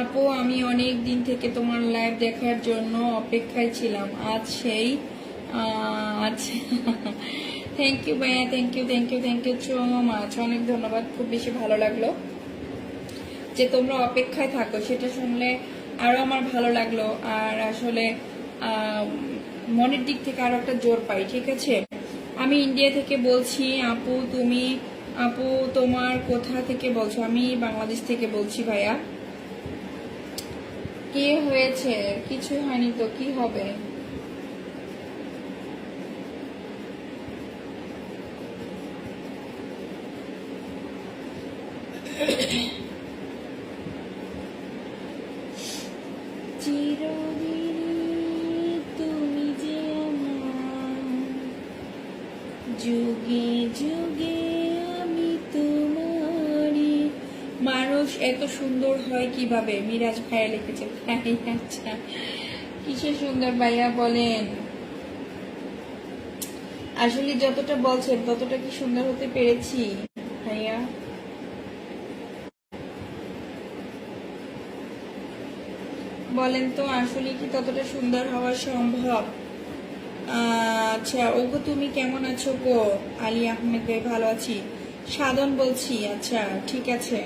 আপু, আমি অনেক দিন থেকে তোমার লাইভ দেখার জন্য অপেক্ষায় ছিলাম। আজ সেই আজ থ্যাংক ইউ ভাইয়া thank you thank you thank you so much অনেক ধন্যবাদ, খুব বেশি ভালো লাগল। যে তোমরা অপেক্ষায় থাকো, সেটা শুনলে আরও আমার ভালো লাগল। আর আসলে মনের দিক থেকে আরও একটা জোর পাই, ঠিক আছে? আমি ইন্ডিয়া থেকে বলছি, আপু, তুমি, আপু, তোমার কোথা থেকে বলছো? আমি বাংলাদেশ থেকে বলছি ভাইয়া। কি হয়েছে? কিছু হয়নি তো কি হবে? যুগে যুগে এত সুন্দর হয় কীভাবে? মিরাজ ভাইয়া লিখেছে আচ্ছা। কিসে সুন্দর ভাইয়া বলেন? আসলে যতটা বলছেন, ততটা কি সুন্দর হতে পেরেছি, ভাইয়া? বলেন তো, আসলে কি ততটা সুন্দর হওয়া সম্ভব? আচ্ছা ওগো, তুমি কেমন আছো গো? আলী আহমেদ ভাই, ভালো আছি। সাধন বলছি আচ্ছা ঠিক আছে।